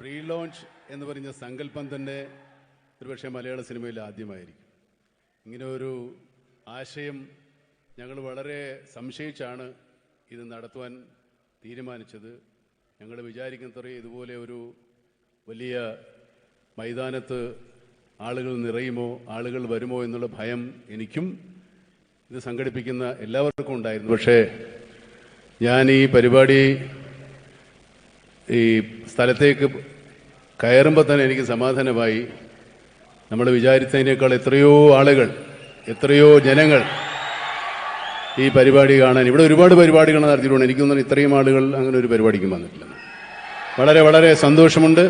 Pre launch എന്ന് പറഞ്ഞ സങ്കല്പം തന്നെ ഒരുപക്ഷെ മലയാള സിനിമയിൽ ആദ്യമായിരിക്കും. ഇങ്ങനെ ഒരു ആശയം ഞങ്ങൾ വളരെ സംശയിച്ചാണ് ഇത് നടത്തുവാൻ തീരുമാനിച്ചത്. ഞങ്ങൾ വിചാരിക്കുന്നത്രയും ഇതുപോലെ ഒരു വലിയ മൈതാനത്ത് ആളുകൾ നിറയുമോ ആളുകൾ വരുമോ എന്നുള്ള ഭയം എനിക്കും ഇത് സംഘടിപ്പിക്കുന്ന എല്ലാവർക്കും ഉണ്ടായിരുന്നു. പക്ഷേ ഞാൻ ഈ പരിപാടി ഈ സ്ഥലത്തേക്ക് കയറുമ്പോൾ തന്നെ എനിക്ക് സമാധാനമായി. നമ്മൾ വിചാരിച്ചതിനേക്കാൾ എത്രയോ ആളുകൾ എത്രയോ ജനങ്ങൾ ഈ പരിപാടി കാണാൻ. ഇവിടെ ഒരുപാട് പരിപാടികൾ നടത്തിയിട്ടുണ്ട്. എനിക്ക് തോന്നുന്നു ഇത്രയും ആളുകൾ അങ്ങനെ ഒരു പരിപാടിക്കും വന്നിട്ടില്ല. വളരെ വളരെ സന്തോഷമുണ്ട്.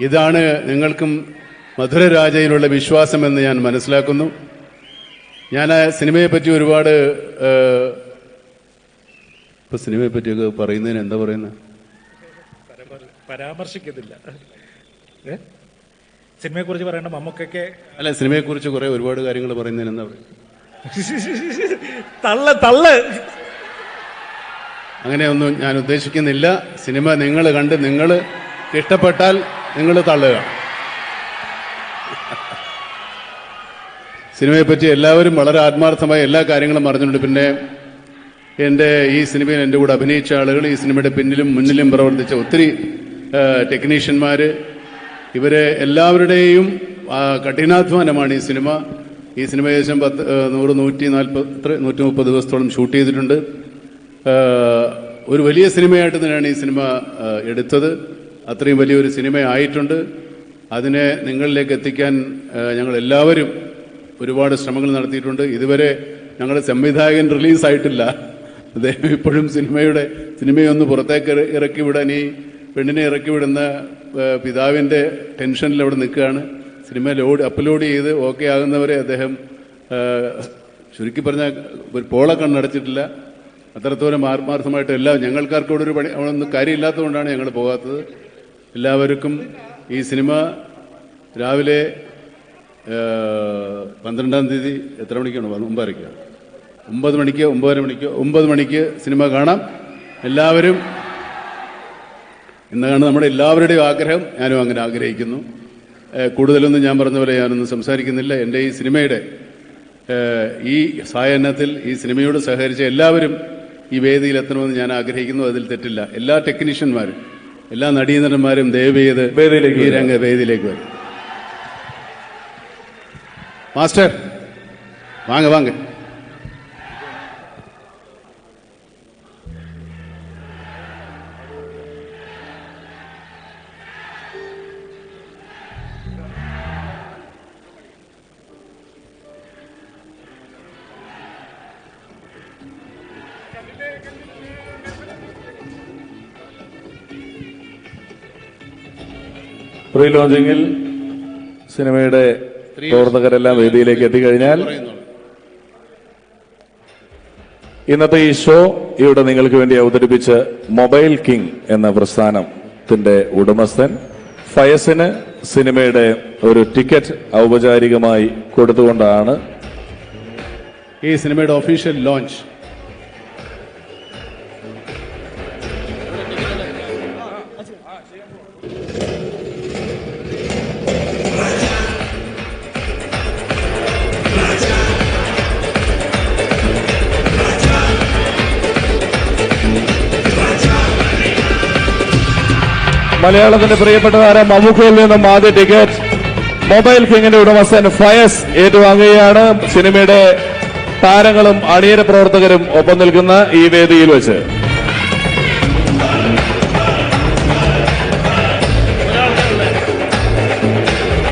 ഇതാണ് നിങ്ങൾക്കും മധുരരാജയിലുള്ള വിശ്വാസമെന്ന് ഞാൻ മനസ്സിലാക്കുന്നു. ഞാൻ ആ സിനിമയെപ്പറ്റി ഒരുപാട് ഇപ്പോൾ സിനിമയെപ്പറ്റിയൊക്കെ സിനിമയെ പറ്റിയൊക്കെ പറയുന്നതിന് എന്താ പറയുന്നത് പരാമർശിക്കുന്നില്ല ഏ? സിനിമയെ കുറിച്ച് പറയേണ്ട മമ്മക്കൊക്കെ അല്ല സിനിമയെക്കുറിച്ച് കുറെ ഒരുപാട് കാര്യങ്ങൾ പറയുന്നതിന് തള്ള് തള്ള്. അങ്ങനെയൊന്നും ഞാൻ ഉദ്ദേശിക്കുന്നില്ല. സിനിമ നിങ്ങൾ കണ്ട് നിങ്ങൾ ഇഷ്ടപ്പെട്ടാൽ നിങ്ങൾ തള്ളുക. സിനിമയെപ്പറ്റി എല്ലാവരും വളരെ ആത്മാർത്ഥമായി എല്ലാ കാര്യങ്ങളും പറഞ്ഞിട്ടുണ്ട് പിന്നെ എന്റെ ഈ സിനിമയിൽ എന്റെ കൂടെ അഭിനയിച്ച ആളുകൾ ഈ സിനിമയുടെ പിന്നിലും മുന്നിലും പ്രവർത്തിച്ച ഒത്തിരി ടെക്നീഷ്യന്മാർ ഇവരെ എല്ലാവരുടെയും കഠിനാധ്വാനമാണ് ഈ സിനിമ. ഈ സിനിമ ഏകദേശം പത്ത് നൂറ് നൂറ്റി നാൽപ്പത്തി നൂറ്റി മുപ്പത് ദിവസത്തോളം ഷൂട്ട് ചെയ്തിട്ടുണ്ട്. ഒരു വലിയ സിനിമയായിട്ട് തന്നെയാണ് ഈ സിനിമ എടുത്തത്. അത്രയും വലിയൊരു സിനിമ ആയിട്ടുണ്ട് അതിനെ നിങ്ങളിലേക്ക് എത്തിക്കാൻ ഞങ്ങൾ എല്ലാവരും ഒരുപാട് ശ്രമങ്ങൾ നടത്തിയിട്ടുണ്ട്. ഇതുവരെ ഞങ്ങളുടെ സംവിധായകൻ റിലീസായിട്ടില്ല. അദ്ദേഹം ഇപ്പോഴും സിനിമയുടെ സിനിമയൊന്ന് പുറത്തേക്ക് ഇറക്കി വിടാൻ ഈ പെണ്ണിനെ ഇറക്കി വിടുന്ന പിതാവിന്റെ ടെൻഷനിൽ അവിടെ നിൽക്കുകയാണ്. സിനിമ ലോഡ് അപ്ലോഡ് ചെയ്ത് ഓക്കെ ആകുന്നവരെ അദ്ദേഹം ചുരുക്കി പറഞ്ഞാൽ ഒരു പോള കണ്ണടച്ചിട്ടില്ല അത്രത്തോളം ആത്മാർത്ഥമായിട്ട് എല്ലാം ഞങ്ങൾക്കാർക്ക് ഇവിടെ ഒരു പണി അവിടെ കാര്യമില്ലാത്തതുകൊണ്ടാണ് ഞങ്ങൾ പോകാത്തത്. എല്ലാവർക്കും ഈ സിനിമ രാവിലെ പന്ത്രണ്ടാം തീയതി എത്ര മണിക്കാണ്? ഒമ്പതരയ്ക്കാണ്. ഒമ്പത് മണിക്ക് ഒമ്പതര മണിക്ക് ഒമ്പത് മണിക്ക് സിനിമ കാണാം. എല്ലാവരും എന്നാണ് നമ്മുടെ എല്ലാവരുടെയും ആഗ്രഹം. ഞാനും അങ്ങനെ ആഗ്രഹിക്കുന്നു. കൂടുതലൊന്നും ഞാൻ പറഞ്ഞ പോലെ ഞാനൊന്നും സംസാരിക്കുന്നില്ല. എന്റെ ഈ സിനിമയുടെ ഈ സായനത്തിൽ ഈ സിനിമയോട് സഹകരിച്ച എല്ലാവരും ഈ വേദിയിൽ എത്തണമെന്ന് ഞാൻ ആഗ്രഹിക്കുന്നു. അതിൽ തെറ്റില്ല. എല്ലാ ടെക്നീഷ്യന്മാരും എല്ലാ നടീനടന്മാരും ദയവ് ചെയ്ത് വേദിയിലേക്ക് ഈ രംഗ വേദിയിലേക്ക് വരും മാസ്റ്റർ വാങ്ങ വാങ്ങ. പ്രീ ലോഞ്ചിങ്ങിൽ സിനിമയുടെ പ്രവർത്തകരെല്ലാം വേദിയിലേക്ക് എത്തിക്കഴിഞ്ഞാൽ ഇന്നത്തെ ഈ ഷോ ഇവിടെ നിങ്ങൾക്ക് വേണ്ടി അവതരിപ്പിച്ച് മൊബൈൽ കിങ് എന്ന പ്രസ്ഥാനത്തിന്റെ ഉടമസ്ഥൻ ഫയസിന് സിനിമയുടെ ഒരു ടിക്കറ്റ് ഔപചാരികമായി കൊടുത്തുകൊണ്ടാണ് ഈ സിനിമയുടെ ഒഫീഷ്യൽ ലോഞ്ച് മലയാളത്തിന്റെ പ്രിയപ്പെട്ട താരം മമ്മൂക്കയിൽ നിന്നും ആദ്യ ടിക്കറ്റ് മൊബൈൽ കിങ്ങിന്റെ ഉടമസ്ഥൻ ഫയസ് ഏറ്റുവാങ്ങുകയാണ്. സിനിമയുടെ താരങ്ങളും അണിയര പ്രവർത്തകരും ഒപ്പം നിൽക്കുന്ന ഈ വേദിയിൽ വെച്ച്.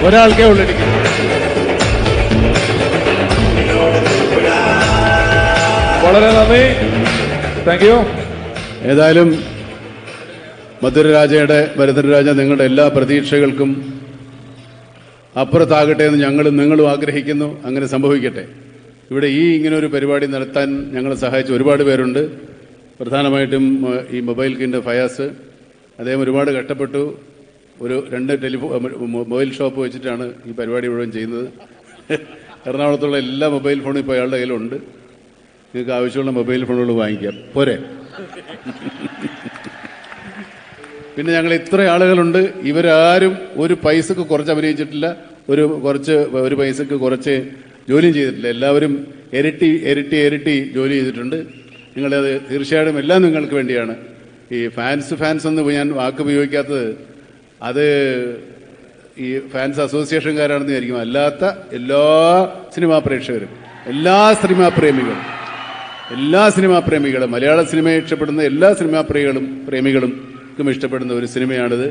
ഒരാൾക്കേ ഉള്ളിരിക്കും വളരെ നന്ദി. താങ്ക് യു ഏതായാലും മധുരരാജയുടെ ഭരതരാജ നിങ്ങളുടെ എല്ലാ പ്രതീക്ഷകൾക്കും അപ്പുറത്താകട്ടെ എന്ന് ഞങ്ങളും നിങ്ങളും ആഗ്രഹിക്കുന്നു. അങ്ങനെ സംഭവിക്കട്ടെ. ഇവിടെ ഈ ഇങ്ങനെ ഒരു പരിപാടി നടത്താൻ ഞങ്ങളെ സഹായിച്ച ഒരുപാട് പേരുണ്ട്. പ്രധാനമായിട്ടും ഈ മൊബൈൽ കിന്റെ ഫയാസ്. അദ്ദേഹം ഒരുപാട് കഷ്ടപ്പെട്ടു. ഒരു രണ്ട് ടെലിഫോ മൊബൈൽ ഷോപ്പ് വെച്ചിട്ടാണ് ഈ പരിപാടി മുഴുവൻ ചെയ്യുന്നത്. എറണാകുളത്തുള്ള എല്ലാ മൊബൈൽ ഫോണും ഇപ്പോൾ അയാളുടെ കയ്യിലുണ്ട്. നിങ്ങൾക്ക് ആവശ്യമുള്ള മൊബൈൽ ഫോണുകൾ വാങ്ങിക്കാം. പോരെ. പിന്നെ ഞങ്ങൾ ഇത്ര ആളുകളുണ്ട്. ഇവരാരും ഒരു പൈസക്ക് കുറച്ച് അഭിനയിച്ചിട്ടില്ല. ഒരു കുറച്ച് ഒരു പൈസക്ക് കുറച്ച് ജോലിയും ചെയ്തിട്ടില്ല. എല്ലാവരും ഇരട്ടി ഇരട്ടി ഇരട്ടി ജോലി ചെയ്തിട്ടുണ്ട്. നിങ്ങളത് തീർച്ചയായിട്ടും എല്ലാം നിങ്ങൾക്ക് വേണ്ടിയാണ്. ഈ ഫാൻസ് ഫാൻസ് എന്ന് ഞാൻ വാക്ക് ഉപയോഗിക്കാത്തത് അത് ഈ ഫാൻസ് അസോസിയേഷൻകാരാണെന്ന് വിചാരിക്കും. അല്ലാത്ത എല്ലാ സിനിമാ പ്രേക്ഷകരും എല്ലാ സിനിമാ പ്രേമികളും എല്ലാ സിനിമാ പ്രേമികളും മലയാള സിനിമയെ ഇഷ്ടപ്പെടുന്ന എല്ലാ സിനിമാ പ്രേമികളും പ്രേമികളും ക്കും ഇഷ്ടപ്പെടുന്ന ഒരു സിനിമയാണിത്.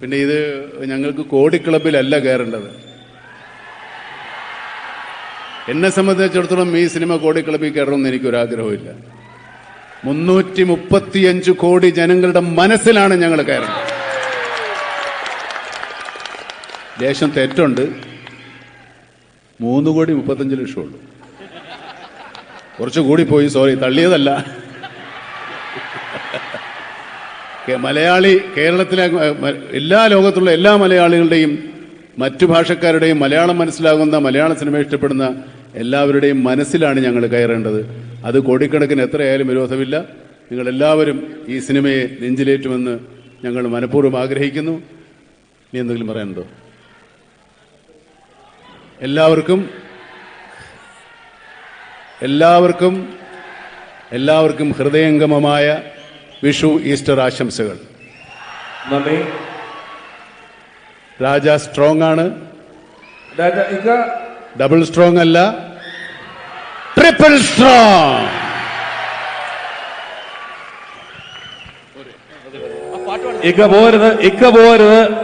പിന്നെ ഇത് ഞങ്ങൾക്ക് കോടി ക്ലബിലല്ല കയറേണ്ടത്. എന്നെ സംബന്ധിച്ചിടത്തോളം ഈ സിനിമ കോടി ക്ലബിൽ കയറണമെന്ന് എനിക്കൊരാഗ്രഹമില്ല മുന്നൂറ്റി മുപ്പത്തിയഞ്ച് കോടി ജനങ്ങളുടെ മനസ്സിലാണ് ഞങ്ങൾ കയറുന്നത് ദേശം തെറ്റുണ്ട്. മൂന്ന് കോടി മുപ്പത്തഞ്ച് ലക്ഷം ഉള്ളൂ. കുറച്ച് പോയി സോറി തള്ളിയതല്ല. മലയാളി കേരളത്തിലെ എല്ലാ ലോകത്തുള്ള എല്ലാ മലയാളികളുടെയും മറ്റു ഭാഷക്കാരുടെയും മലയാളം മനസ്സിലാകുന്ന മലയാള സിനിമ ഇഷ്ടപ്പെടുന്ന എല്ലാവരുടെയും മനസ്സിലാണ് ഞങ്ങൾ കയറേണ്ടത്. അത് കോടിക്കണക്കിന് എത്രയായാലും വിരോധമില്ല. നിങ്ങളെല്ലാവരും ഈ സിനിമയെ നെഞ്ചിലേറ്റുമെന്ന് ഞങ്ങൾ മനഃപൂർവം ആഗ്രഹിക്കുന്നു. ഇനി എന്തെങ്കിലും പറയാനുണ്ടോ? എല്ലാവർക്കും എല്ലാവർക്കും എല്ലാവർക്കും ഹൃദയംഗമമായ വിഷു ഈസ്റ്റർ ആശംസകൾ. നന്ദി. രാജ സ്ട്രോങ് ആണ്. ഡബിൾ സ്ട്രോങ് അല്ല. ട്രിപ്പിൾ സ്ട്രോങ് ഇക്ക പോരുത് ഇക്ക പോരുത്.